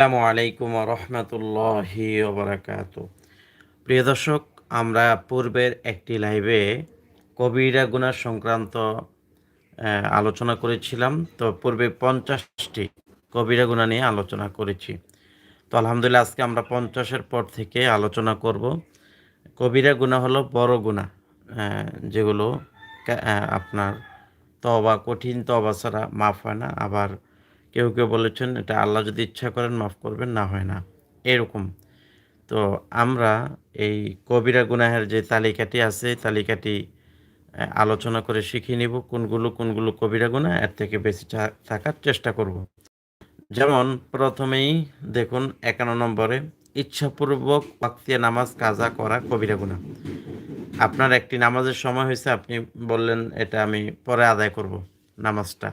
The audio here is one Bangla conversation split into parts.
আসসালামু আলাইকুম রহমতুল্লাহি ওবরাকাত প্রিয় দর্শক, আমরা পূর্বের একটি লাইভে কবিরা গুণা সংক্রান্ত আলোচনা করেছিলাম। তো পূর্বে পঞ্চাশটি কবিরা গুণা নিয়ে আলোচনা করেছি। তো আলহামদুলিল্লাহ, আজকে আমরা পঞ্চাশের পর থেকে আলোচনা করব। কবিরা গুণা হলো বড় গুণা যেগুলো আপনার তবা কঠিন তবা ছাড়া মাফ হয় না। আবার কেউ কেউ বলেছেন, এটা আল্লাহ যদি ইচ্ছা করেন, মাফ করবেন। না, হয় না। এরকম। তো আমরা এই কবিরা গুনাহের যে তালিকাটি আছে, এই তালিকাটি আলোচনা করে শিখিয়ে নিব, কোনগুলো কোনগুলো কবিরা গুনাহ, এর থেকে বেশি থাকার চেষ্টা করব। যেমন, প্রথমেই দেখুন, একান্ন নম্বরে, ইচ্ছাপূর্বক ওয়াক্তিয়া নামাজ কাজা করা কবিরা গুনাহ। আপনার একটি নামাজের সময় হয়েছে, আপনি বললেন, এটা আমি পরে আদায় করব নামাজটা।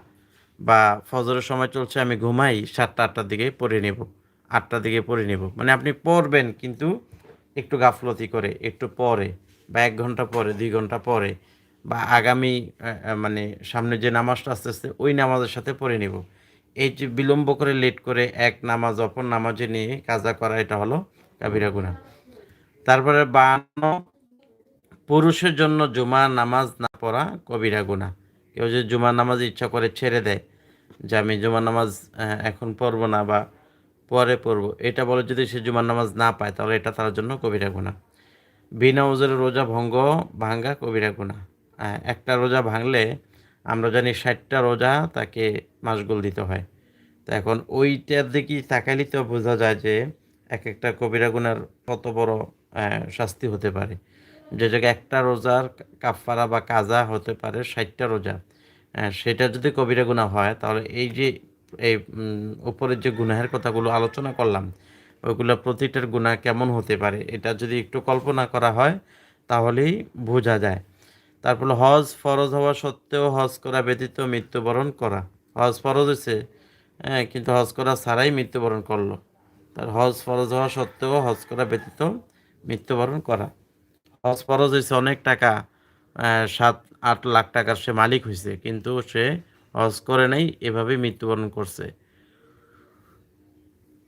বা ফজরের সময় চলছে, আমি ঘুমাই সাতটা, আটটার দিকে পড়ে নেব। আটটার দিকে পড়ে নেব। মানে আপনি পড়বেন কিন্তু একটু গাফলতি করে, একটু পরে বা এক ঘণ্টা পরে, দুই ঘণ্টা পরে বা আগামী মানে সামনে যে নামাজটা আস্তে আস্তে ওই নামাজের সাথে পড়ে নেব। এই যে বিলম্ব করে, লেট করে এক নামাজ, অপর নামাজে নিয়ে কাজা করা, এটা হলো কাবিরা গুনাহ। তারপরে বান্ন পুরুষের জন্য জুমা নামাজ না পড়া কবিরা গুনাহ। কেউ যে জুমার নামাজ ইচ্ছা করে ছেড়ে দেয় যে আমি জুমার নামাজ এখন পড়ব না বা পরে পড়ব। এটা বলে যদি সে জুমার নামাজ না পায় তাহলে এটা তার জন্য কবিরা গুনাহ। বিনা ওজের রোজা ভঙ্গ ভাঙ্গা কবিরা আহ, একটা রোজা ভাঙলে আমরা জানি ষাটটা রোজা তাকে মাসগুল দিতে হয়। তো এখন ওইটার দিকে তাকাইলে তো বোঝা যায় যে এক একটা কবিরা গুনার কত বড় শাস্তি হতে পারে। যে জায়গায় একটা রোজার কাফারা বা কাজা হতে পারে, ষাটটা রোজা। সেটা যদি কবিরা গুনাহ হয়, তাহলে এই যে, এই উপরের যে গুনাহের কথাগুলো আলোচনা করলাম ওইগুলো প্রতিটার গুনাহ কেমন হতে পারে, এটা যদি একটু কল্পনা করা হয়, তাহলেই বোঝা যায়। তারপর হজ ফরজ হওয়া সত্ত্বেও হজ করা ব্যতীত মৃত্যুবরণ করা। হজ ফরজ হয়েছে হ্যাঁ কিন্তু হজ করা ছাড়াই মৃত্যুবরণ করল। তার হজ ফরজ হওয়া সত্ত্বেও হজ করা ব্যতীত মৃত্যুবরণ করা। হজ ফরজ হয়েছে অনেক টাকা। সাত, আট লাখ টাকার সে মালিক হয়েছে কিন্তু সে হজ করে নাই এভাবে মৃত্যুবরণ করছে।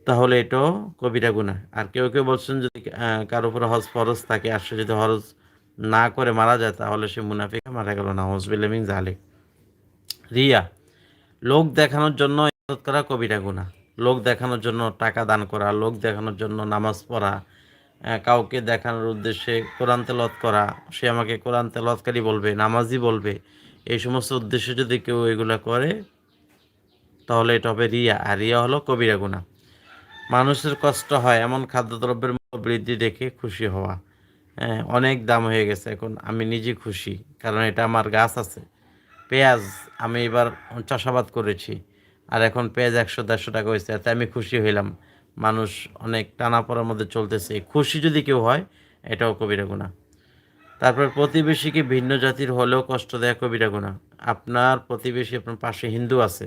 তাহলে এটাও কবিরা গুনাহ। আর কেউ কেউ বলছেন যদি কারও উপরে হজ ফরজ থাকে, আর সে যদি হরজ না করে মারা যায়, তাহলে সে মুনাফিকা মারা গেল না। হজবিল্লামিন জালেক রিয়া, লোক দেখানোর জন্য করা কবিরা গুনাহ। লোক দেখানোর জন্য টাকা দান করা, লোক দেখানোর জন্য নামাজ পড়া কাউকে দেখানোর উদ্দেশ্যে কোরআন তেলত করা, সে আমাকে কোরআন তেলতকারী বলবে, নামাজি বলবে, এই সমস্ত উদ্দেশ্যে যদি কেউ এগুলো করে, তাহলে এটা হবে রিয়া, আর রিয়া হলো কবিরা গুনাহ। মানুষের কষ্ট হয় এমন খাদ্যদ্রব্যের মূল্য বৃদ্ধি দেখে খুশি হওয়া। হ্যাঁ অনেক দাম হয়ে গেছে এখন, আমি নিজে খুশি, কারণ এটা আমার গাছ আছে। পেঁয়াজ আমি এবার চাষাবাদ করেছি, আর এখন পেঁয়াজ একশো দেড়শো টাকা হয়েছে, এতে আমি খুশি হইলাম। মানুষ অনেক টানা পড়ার মধ্যে চলতেছে। খুশি যদি কেউ হয়, এটাও কবিরা গুণা তারপর প্রতিবেশীকে ভিন্ন জাতির হলেও কষ্ট দেয় কবিরা গুণা আপনার প্রতিবেশী আপনার পাশে হিন্দু আছে।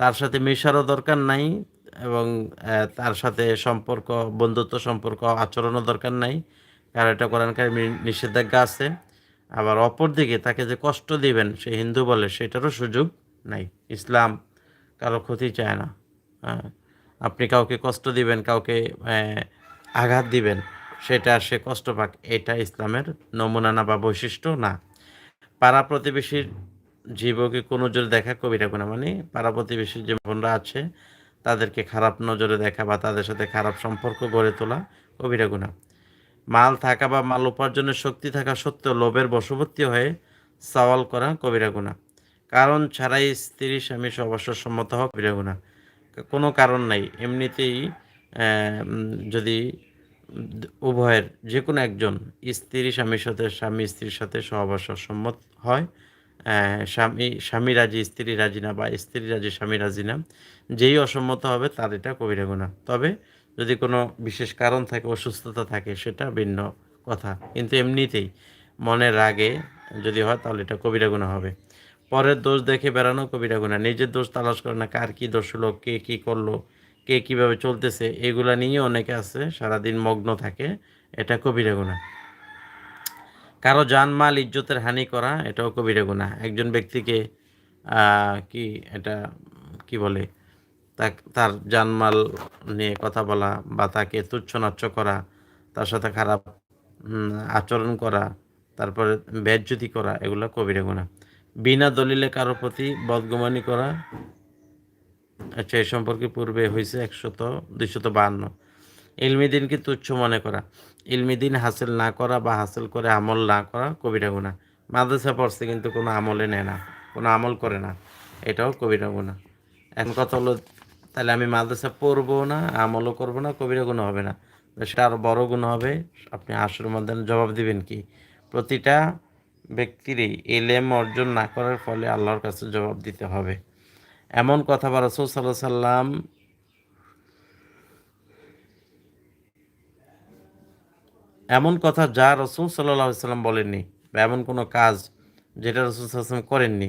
তার সাথে মেশারও দরকার নাই এবং তার সাথে সম্পর্ক, বন্ধুত্ব সম্পর্ক, আচরণও দরকার নাই। কারণ এটা কোরআনকারী নিষেধাজ্ঞা আছে। আবার অপরদিকে তাকে যে কষ্ট দিবেন, সে হিন্দু বলে, সেটারও সুযোগ নাই। ইসলাম কারও ক্ষতি চায় না। হ্যাঁ। আপনি কাউকে কষ্ট দিবেন, কাউকে আঘাত দিবেন, সেটা সে কষ্ট পাক, এটা ইসলামের নমুনা না বা বৈশিষ্ট্য না। পাড়া প্রতিবেশীর জীবকে কোন নজরে দেখা কবিরা গুণা মানে পাড়া প্রতিবেশীর যে বোনরা আছে, তাদেরকে খারাপ নজরে দেখা বা তাদের সাথে খারাপ সম্পর্ক গড়ে তোলা কবিরা গুণা মাল থাকা বা মাল উপার্জনের শক্তি থাকা সত্ত্বেও লোভের বশবর্তী হয়ে সওয়াল করা কবিরা গুণা কারণ ছাড়াই স্ত্রী, স্বামী অবশ্য সম্মত হওয়া কবিরা গুণা কোনো কারণ নাই। এমনিতেই যদি উভয়ের যে কোনো একজন স্ত্রী, স্বামীর সাথে, স্বামী স্ত্রীর সাথে সহবাস সম্মত হয় স্বামী স্বামী রাজি, স্ত্রী রাজি না বা স্ত্রী রাজি, স্বামী রাজি না, যেই অসম্মত হবে তার এটা কবিরা গুণা তবে যদি কোনো বিশেষ কারণ থাকে, অসুস্থতা থাকে, সেটা ভিন্ন কথা। কিন্তু এমনিতেই মনের রাগে যদি হয় তাহলে এটা কবিরা গুণা হবে। পরের দোষ দেখে বেড়ানো কবিরা গুণা। নিজের দোষ তালাশ করে না, কার কি দোষ হলো, কে কী করল, কে কীভাবে চলতেছে, এগুলা নিয়ে অনেকে আছে, সারাদিন মগ্ন থাকে, এটা কবিরা গুণা। কারও জানমাল ইজ্জতের হানি করা, এটাও কবিরা গুনাহ একজন ব্যক্তিকে কি এটা, কি বলে তার জানমাল নিয়ে কথা বলা বা তাকে তুচ্ছ নচ্ছ করা, তার সাথে খারাপ আচরণ করা, তারপরে বেজ্জতি করা, এগুলো কবিরা গুণা। বিনা দলিলে কারও প্রতি বদগমানি করা। আচ্ছা এই সম্পর্কে পূর্বে হয়েছে একশত, দুইশত বাহান্ন। ইলমি দিনকে তুচ্ছ মনে করা। ইলমি দিন হাসিল না করা বা হাসিল করে আমল না করা কবিরা গুণা মাদ্রাসা পড়ছে কিন্তু কোনো আমলে নেয় না, কোনো আমল করে না। এটাও কবিরা গুণা এখন কথা হলো, তাহলে আমি মাদ্রাসা পড়ব না, আমলও করব না, কবিরা গুণ হবে না। সেটা আরও বড় গুণ হবে। আপনি আসর মধ্যে জবাব দিবেন কি? প্রতিটা ব্যক্তিরই এলেম অর্জন না করার ফলে আল্লাহর কাছে জবাব দিতে হবে। এমন কথা বা রসুল সাল্লাহ সাল্লাম এমন কথা যা রসুল সাল্লাহ সাল্লাম বলেননি বা এমন কোনো কাজ যেটা রসুল সাল্লাম করেননি।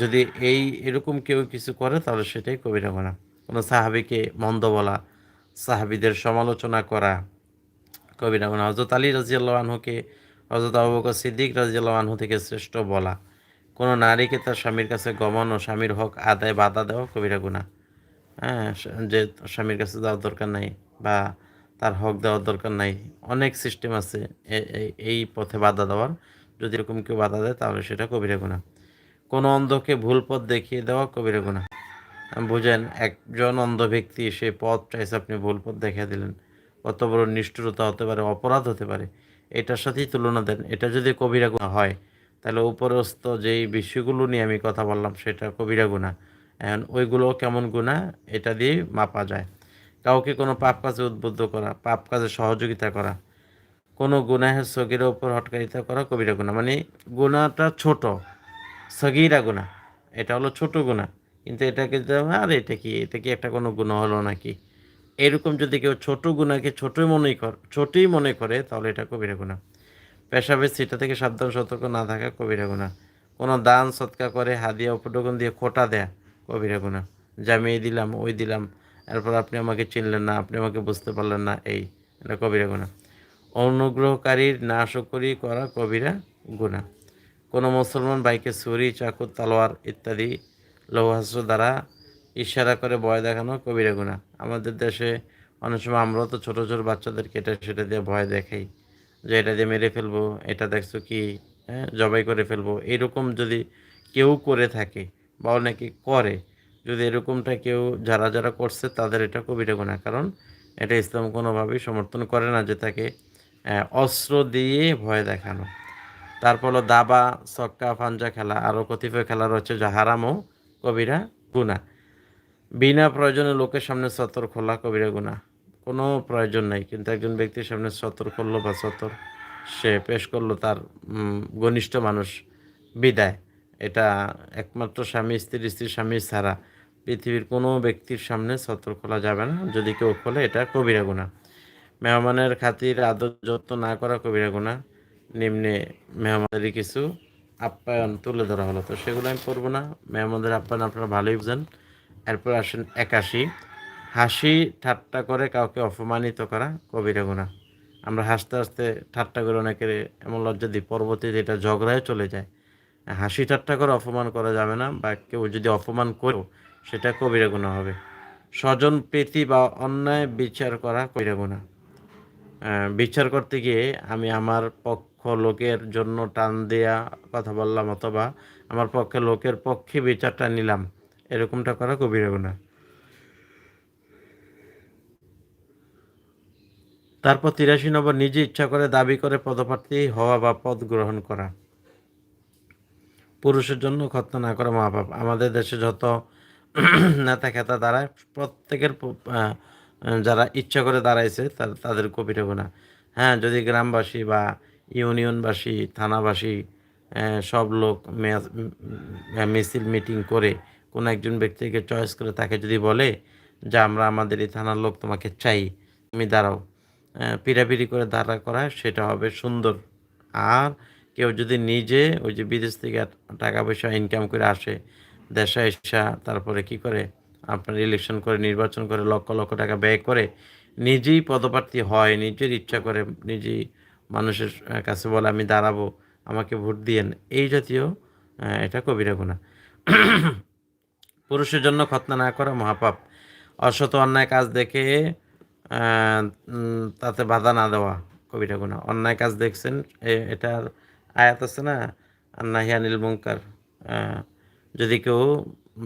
যদি এই এরকম কেউ কিছু করে, তাহলে সেটাই কবিরা গোনা কোনো সাহাবিকে মন্দ বলা, সাহাবিদের সমালোচনা করা, কবিরা গোনা হজরত আলী রাজিয়াল্লাহ আনহুকে হজরত আবু বকর সিদ্দিক রাজিয়াল্লাহ আনহু থেকে শ্রেষ্ঠ বলা। কোনো নারীকে তার স্বামীর কাছে গমন ও স্বামীর হক আদায় বাধা দেওয়া কবিরা গুণা হ্যাঁ যে স্বামীর কাছে যাওয়ার দরকার নাই বা তার হক দেওয়ার দরকার নাই, অনেক সিস্টেম আছে এই পথে বাধা দেওয়ার। যদি এরকম কেউ বাধা দেয় তাহলে সেটা কবিরা গুণা কোনো অন্ধকে ভুল পথ দেখিয়ে দেওয়া কবিরা গুণা বুঝেন, একজন অন্ধ ব্যক্তি সে পথ চাইছে আপনি ভুল পথ দেখিয়ে দিলেন। কত বড় নিষ্ঠুরতা হতে পারে, অপরাধ হতে পারে। এটার সাথেই তুলনা দেন। এটা যদি কবিরা গুণা হয়, তাহলে উপরস্থ যেই বিষয়গুলো নিয়ে আমি কথা বললাম, সেটা কবিরা গুণা। এখন ওইগুলো কেমন গুণা, এটা দিয়ে মাপা যায়। কাউকে কোনো পাপ কাজে উদ্বুদ্ধ করা, পাপ কাজে সহযোগিতা করা, কোনো গুনাহের সগিরের উপর হটকারিতা করা কবিরা গুণা। মানে গুণাটা ছোট, সগিরা গুণা। এটা হলো ছোট গুণা। কিন্তু এটাকে আর, এটা কি এটা কি একটা কোনো গুণা হলো নাকি? এরকম যদি কেউ ছোট গুণাকে ছোটই মনে কর ছোটই মনে করে, তাহলে এটা কবিরা গুণা। পেশাবের সেটা থেকে সাবধান, সতর্ক না থাকা কবিরা গুণা। কোনো দান সৎকা করে হাদিয়া উপটোকন দিয়ে খোটা দেয়া কবিরা গুণা। জামিয়ে দিলাম, ওই দিলাম, এরপর আপনি আমাকে চিনলেন না, আপনি আমাকে বুঝতে পারলেন না, এই, এটা কবিরা গুণা। অনুগ্রহকারীর নাশকরি করা কবিরা গুণা। কোনো মুসলমান বাইকে ছুরি, চাকু, তলোয়ার ইত্যাদি লৌহাস্ত্র দ্বারা ইশারা করে ভয় দেখানো কবিরা গুণা। আমাদের দেশে অনেক সময় আমরাও তো ছোটো ছোটো বাচ্চাদেরকে এটা সেটা দিয়ে ভয় দেখাই যে এটা দিয়ে মেরে ফেলব, এটা দেখছ কি হ্যাঁ জবাই করে ফেলব। এরকম যদি কেউ করে থাকে বা অনেকে করে, যদি এরকমটা কেউ যারা যারা করছে তাদের এটা কবিরা গুণা। কারণ এটা ইসলাম কোনোভাবেই সমর্থন করে না যে তাকে অস্ত্র দিয়ে ভয় দেখানো। তারপর হলো দাবা, ছক্কা, ফাঞ্জা খেলা আরও কতিপয় খেলা রয়েছে যা হারাম ও কবিরা গুণা। বিনা প্রয়োজনে লোকের সামনে সতর খোলা কবিরা গুণা কোনো প্রয়োজন নাই, কিন্তু একজন ব্যক্তির সামনে সতর করল বা সতর, সে পেশ করল তার ঘনিষ্ঠ মানুষ বিদায়। এটা একমাত্র স্বামী, স্ত্রী স্ত্রী স্বামী ছাড়া পৃথিবীর কোনো ব্যক্তির সামনে সতর খোলা যাবে না। যদি কেউ খোলে, এটা কবিরা গুণা মেহমানের খাতির, আদর, যত্ন না করা কবিরা গুণা নিম্নে মেহমানদের কিছু আপ্যায়ন তুলে ধরা হলো। তো সেগুলো আমি করব না। মেহমানদের আপ্যায়ন আপনারা ভালোই বুঝেন। এরপর আসেন একাশি। হাসি ঠাট্টা করে কাউকে অপমানিত করা কবিরা গুণা আমরা হাসতে হাসতে ঠাট্টা করে অনেকের এমন লজ্জা দিই, পরবর্তীতে এটা ঝগড়ায় চলে যায়। হাসি ঠাট্টা করে অপমান করা যাবে না বা কেউ যদি অপমান করেও সেটা কবিরা গুণা হবে। স্বজন প্রীতি বা অন্যায় বিচার করা কবিরা গুণা বিচার করতে গিয়ে আমি আমার পক্ষ লোকের জন্য টান দেয়া কথা বললাম অথবা আমার পক্ষে লোকের পক্ষে বিচারটা নিলাম। এরকমটা করা কবিরা গুণা তারপর তিরাশি নম্বর, নিজে ইচ্ছা করে দাবি করে পদপ্রার্থী হওয়া বা পদ গ্রহণ করা। পুরুষের জন্য খতনা না করা মা বাপ। আমাদের দেশে যত নেতা খেতা দাঁড়ায়, প্রত্যেকের যারা ইচ্ছা করে দাঁড়াইছে তাদের কবিরা গুণা হ্যাঁ যদি গ্রামবাসী বা ইউনিয়নবাসী, থানাবাসী সব লোক মিছিল, মিটিং করে কোনো একজন ব্যক্তিকে চয়েস করে তাকে যদি বলে যে, আমরা আমাদের এই থানার লোক, তোমাকে চাই, তুমি দাঁড়াও। পিড়াপিড়ি করে দাঁড়া করা সেটা হবে সুন্দর। আর কেউ যদি নিজে ওই যে বিদেশ থেকে টাকা পয়সা ইনকাম করে আসে, দেশে এসা তারপরে কি করে? আপনার ইলেকশন করে, নির্বাচন করে, লক্ষ লক্ষ টাকা ব্যয় করে নিজেই পদপ্রার্থী হয়, নিজের ইচ্ছা করে নিজেই মানুষের কাছে বলে, আমি দাঁড়াবো, আমাকে ভোট দিয়েন। এই জাতীয় এটা কবিরা গুণা। পুরুষের জন্য খতনা না করা মহাপাপ। অসত অন্যায় কাজ দেখে তাতে বাধা না দেওয়া কবিরা গুণা অন্যায় কাজ দেখছেন এটার আয়াত আছে না আন্নাহিয়ানিল মুঙ্কার আহ, যদি কেউ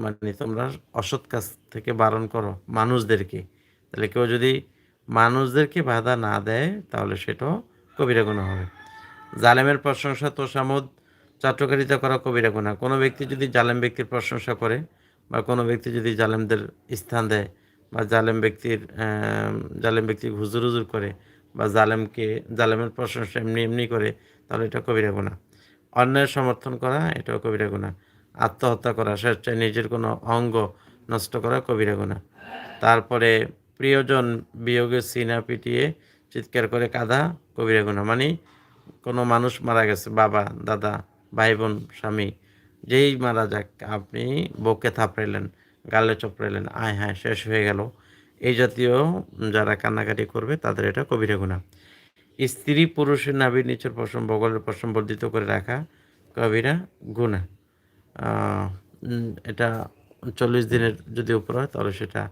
মানে তোমরা অসৎ কাজ থেকে বারণ করো মানুষদেরকে তাহলে কেউ যদি মানুষদেরকে বাধা না দেয় তাহলে সেটাও কবিরা গুণা হবে। জালেমের প্রশংসা তোষামোদ চাট্টকারিতা করা কবিরা গুণা কোনো ব্যক্তি যদি জালেম ব্যক্তির প্রশংসা করে বা কোনো ব্যক্তি যদি জালেমদের স্থান দেয় বা জালেম ব্যক্তির জালেম ব্যক্তি হুজুর হুজুর করে বা জালেমকে, জালেমের প্রশংসা এমনি এমনি করে, তাহলে এটা কবিরা গুণা অন্যের সমর্থন করা, এটাও কবিরা গুণা আত্মহত্যা করা, স্বেচ্ছায় নিজের কোনো অঙ্গ নষ্ট করা কবিরা গুণা তারপরে প্রিয়জন বিয়োগে সিনা পিটিয়ে চিৎকার করে কাঁদা, কবিরা গুণা মানে কোনো মানুষ মারা গেছে, বাবা, দাদা, ভাই, বোন, স্বামী যেই মারা যাক, আপনি বউকে থাপড়াইলেন, গালে চপড়াইলেন, আয় হ্যাঁ শেষ হয়ে গেল। এই জাতীয় যারা কান্নাকাটি করবে, তাদের এটা কবিরা গুণা স্ত্রী পুরুষের নাভির নিচের পশম, বগলের পশম বর্ধিত করে রাখা কবিরা গুণা এটা চল্লিশ দিনের যদি উপর হয়, তাহলে সেটা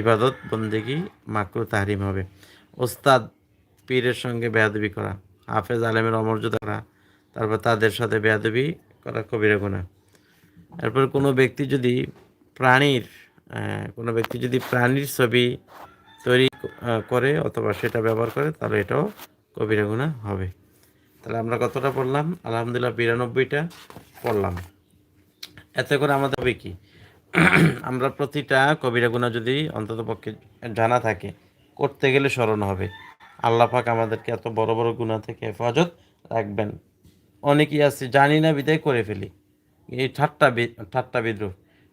ইবাদত, বন্দেগি, মাকরু, তাহরিম হবে। ওস্তাদ পীরের সঙ্গে বেয়াদবি করা, হাফেজ আলেমের অমর্যাদা করা, তারপর তাদের সাথে বেয়াদবি করা কবিরা গুণা এরপর কোনো ব্যক্তি যদি প্রাণীর কোনো ব্যক্তি যদি প্রাণীর ছবি তৈরি করে অথবা সেটা ব্যবহার করে, তাহলে এটাও কবিরা গুণা হবে। তাহলে আমরা কতটা পড়লাম? আলহামদুলিল্লাহ বিরানব্বইটা পড়লাম। এতে করে আমাদের হবে কি? আমরা প্রতিটা কবিরা গুণা যদি অন্তত পক্ষে জানা থাকে, করতে গেলে স্মরণ হবে। আল্লাহ পাক আমাদেরকে এত বড় বড় গুণা থেকে হেফাজত রাখবেন। অনেকেই আছে, জানি না, বিদায় করে ফেলি। এই ঠাট্টা ঠাট্টা বিদ্রোহ।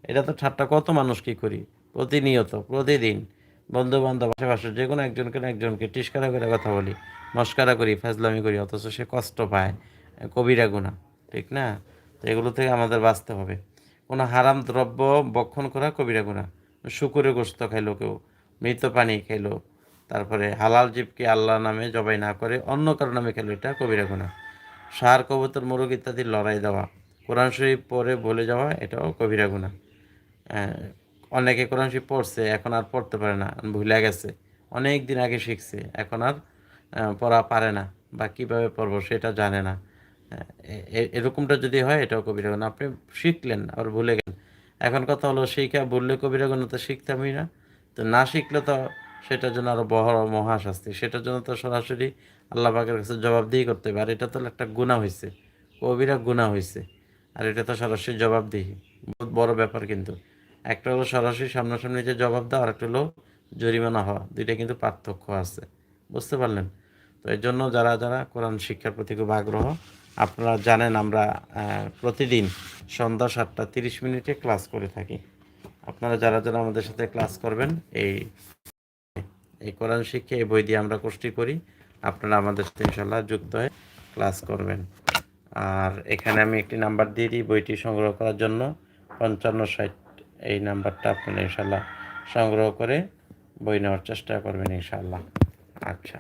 এটা তো ঠাট্টা, কত মানুষ কি করি? প্রতিনিয়ত, প্রতিদিন। বন্ধু বান্ধব আশেপাশে যে কোনো একজনকে না একজনকে টিস্কারা করে কথা বলি, মস্কারা করি ফাজলামি করি, অথচ সে কষ্ট পায়, কবিরা গুণা, ঠিক না? তো এগুলো থেকে আমাদের বাঁচতে হবে। কোনো হারাম দ্রব্য বক্ষণ করা কবিরা গুণা। শুকুরে গোস্ত খাইলো কেউ, মৃত পানি খাইলো, তারপরে হালাল জীবকে আল্লাহ নামে জবাই না করে অন্য কারও নামে খেলো এটা কবিরা গুণা। সার, কবুতর, মোরগ ইত্যাদির লড়াই দেওয়া। কোরআন শরীফ পড়ে বলে যাওয়া, এটাও কবিরা গুণা অনেকে কোরআন শরীফ পড়ছে, এখন আর পড়তে পারে না, ভুলে গেছে। অনেক দিন আগে শিখছে, এখন আর পড়া পারে না, বা কীভাবে পড়ব সেটা জানে না। এরকমটা যদি হয়, এটাও কবিরা গুণ আপনি শিখলেন আর ভুলে গেলেন। এখন কথা হলো, শিখা, বললে কবিরা গুণ তো শিখতামই না। তো না শিখলে তো সেটার জন্য আরও বড় মহাশাস্তি। সেটার জন্য তো সরাসরি আল্লাহ পাকের কাছে জবাবদিহি করতে হবে। আর এটা তো একটা গুণা হয়েছে কবিরা গুণা হয়েছে আর এটা তো সরাসরি জবাবদিহি। বহুত বড় ব্যাপার কিন্তু। একটা হলো সরাসরি সামনাসামনি যে জবাব দেওয়া আর একটা হলো জরিমানা হওয়া। দুইটা কিন্তু পার্থক্য আছে। বুঝতে পারলেন? তো এর জন্য যারা যারা কোরআন শিক্ষার প্রতি খুব আগ্রহ, আপনারা জানেন আমরা প্রতিদিন সন্ধ্যা সাতটা তিরিশ মিনিটে ক্লাস করে থাকি। আপনারা যারা যারা আমাদের সাথে ক্লাস করবেন, এই এই কোরআন শিক্ষা, এই বই দিয়ে আমরা কোর্সটি করি। আপনারা আমাদের সাথে ইনশাল্লাহ যুক্ত হয়ে ক্লাস করবেন। আর এখানে আমি একটি নাম্বার দিয়ে দিই, বইটি সংগ্রহ করার জন্য। পঞ্চান্ন ষাট, এই নাম্বারটা আপনারা ইনশাল্লাহ সংগ্রহ করে বই নেওয়ার চেষ্টা করবেন ইনশাল্লাহ আচ্ছা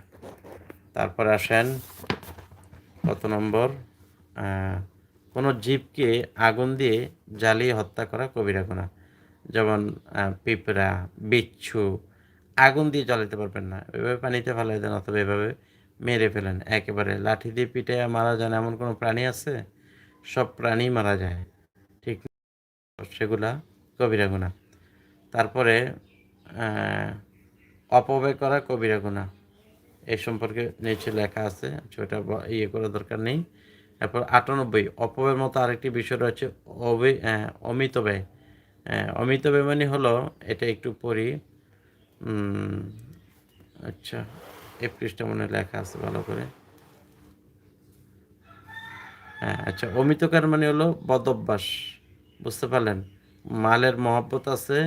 তারপরে আসেন কত নম্বর? কোনো জীবকে আগুন দিয়ে জ্বালিয়ে হত্যা করা কবিরা গুণা যেমন পিঁপড়া, বিচ্ছু, আগুন দিয়ে জ্বালাতে পারবেন না। এভাবে পানিতে ভালো ফেলাই দেন অথবা এভাবে মেরে ফেলেন। একেবারে লাঠি দিয়ে পিটে মারা যায় না এমন কোনো প্রাণী আছে? সব প্রাণী মারা যায়। ঠিক সেগুলা কবিরা গুণা। তারপরে অপব্যয় করা কবিরা গুণা। এই সম্পর্কে নিচে লেখা আছে, সেটা ইয়ে করার দরকার নেই। তারপর আটানব্বই, অপব্যয়ের মতো আরেকটি বিষয় রয়েছে, অবি অমিত ব্যয়। অমিত ব্যয় মানে হলো, এটা একটু পড়ি আচ্ছা এই পৃষ্ঠা মনে লেখা আছে ভালো করে। হ্যাঁ আচ্ছা অমিতকার মানে হলো বদভ্যাস, বুঝতে পারলেন? মালের মহব্বত আছে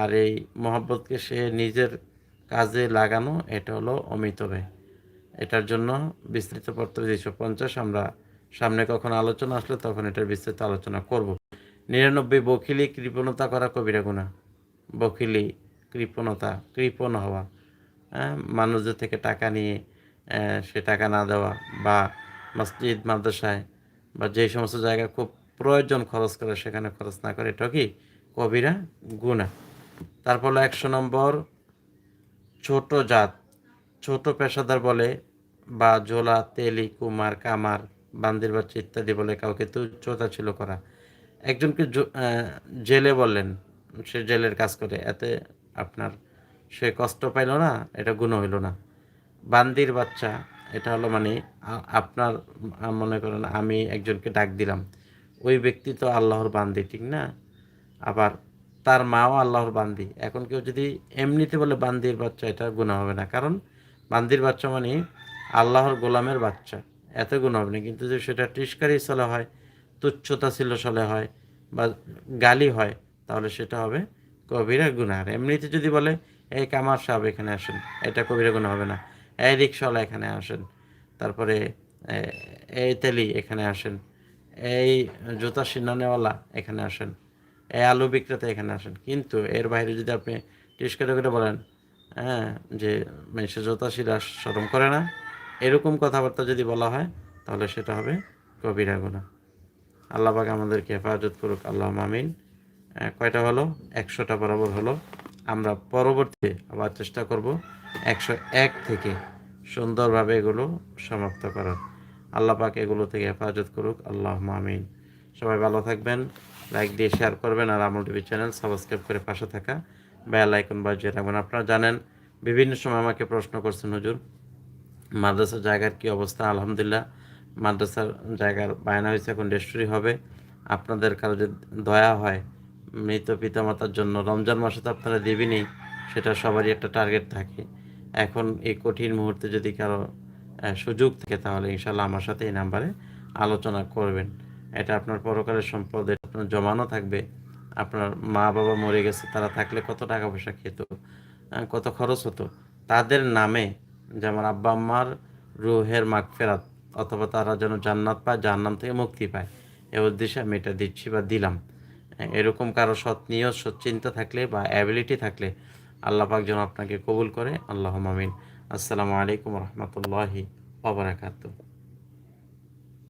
আর এই মহব্বতকে সে নিজের কাজে লাগানো, এটা হলো অমিত ব্যয় এটার জন্য বিস্তৃত পড়তে দুইশো পঞ্চাশ, আমরা সামনে কখন আলোচনা আসলে তখন এটার বিস্তৃত আলোচনা করব। নিরানব্বই বকিলি কৃপণতা করা কবিরা গুণা। বকিলি কৃপণতা, কৃপণ হওয়া। মানুষদের থেকে টাকা নিয়ে সে টাকা না দেওয়া বা মসজিদ, মাদ্রাসায় বা যে সমস্ত জায়গায় খুব প্রয়োজন খরচ করে সেখানে খরচ না করে, এটা কি কবিরা? গুণা তারপর একশো নম্বর, ছোট জাত। ছোট পেশাদার বলে বা জোলা তেলি, কুমার, কামার, বান্দির বাচ্চা ইত্যাদি বলে কাউকে তুচ্ছতা ছিল করা। একজনকে জেলে বললেন, সে জেলের কাজ করে, এতে আপনার সে কষ্ট পাইল না, এটা গুণ হইল না। বান্দির বাচ্চা, এটা হলো মানে আপনার মনে করেন আমি একজনকে ডাক দিলাম। ওই ব্যক্তি তো আল্লাহর বান্দি, ঠিক না? আবার তার মাও আল্লাহর বান্দি। এখন কেউ যদি এমনিতে বলে বান্দির বাচ্চা, এটা গুণা হবে না। কারণ বান্দির বাচ্চা মানে আল্লাহর গোলামের বাচ্চা। এত গুণ হবে না। কিন্তু যদি সেটা টিস্কারি চলে হয়, তুচ্ছতা ছিল চলে হয়, বা গালি হয়, তাহলে সেটা হবে কবিরা গুনার এমনিতে যদি বলে এই কামার সাহেব এখানে আসেন। এটা কবিরা গুণা হবে না। এই রিক্সাওয়ালা এখানে আসেন। তারপরে এই তেলি এখানে আসেন। এই জুতা সিনানেওয়ালা এখানে আসেন। এই আলু বিক্রেতা এখানে আসেন। কিন্তু এর বাইরে যদি আপনি টিস্কারি করে করে বলেন হ্যাঁ যে সে জুতা সিরা সরম করে না, এরকম কথাবার্তা যদি বলা হয়, তাহলে সেটা হবে কবিরা গুণা। আল্লাহ পাক আমাদেরকে হেফাজত করুক। আল্লাহ মামিন কয়টা হলো? একশোটা বরাবর হলো। আমরা পরবর্তীতে আবার চেষ্টা করব একশো এক থেকে সুন্দরভাবে এগুলো সমাপ্ত করার। আল্লাহ পাক এগুলো থেকে হেফাজত করুক। আল্লাহ মামিন সবাই ভালো থাকবেন, লাইক দিয়ে শেয়ার করবেন আর আমল টিভি চ্যানেল সাবস্ক্রাইব করে পাশে থাকা বেল আইকন বাজিয়ে রাখবেন। আপনারা জানেন, বিভিন্ন সময় আমাকে প্রশ্ন করছেন, হুজুর, মাদ্রাসার জায়গার কি অবস্থা? আলহামদুলিল্লাহ, মাদ্রাসার জায়গার বায়না হয়েছে, এখন রেস্টুরি হবে। আপনাদের কারও যদি দয়া হয় মৃত পিতামাতার জন্য রমজান মাসে তো আপনারা দেবেনই, সেটা সবারই একটা টার্গেট থাকে। এখন এই কঠিন মুহূর্তে যদি কারও সুযোগ থাকে তাহলে ইনশাল্লাহ আমার সাথে এই নাম্বারে আলোচনা করবেন। এটা আপনার পরকালের সম্পদ আপনার জমানো থাকবে। আপনার মা বাবা মরে গেছে, তারা থাকলে কত টাকা পয়সা খেত কত খরচ হতো। তাদের নামে যেমন আব্বা আম্মার রুহের মাগফেরাত, অথবা তারা যেন জান্নাত পায়, জাহান্নাম থেকে মুক্তি পায়, এ উদ্দেশ্যে আমি এটা দিচ্ছি বা দিলাম। এরকম কারও সৎ নিয়ত সচ্চিন্তা চিন্তা থাকলে বা অ্যাবিলিটি থাকলে আল্লাহ পাক যেন আপনাকে কবুল করে। আল্লাহ মামিন আসসালামু আলাইকুম রহমতুল্লাহি ওবরাকাতুহ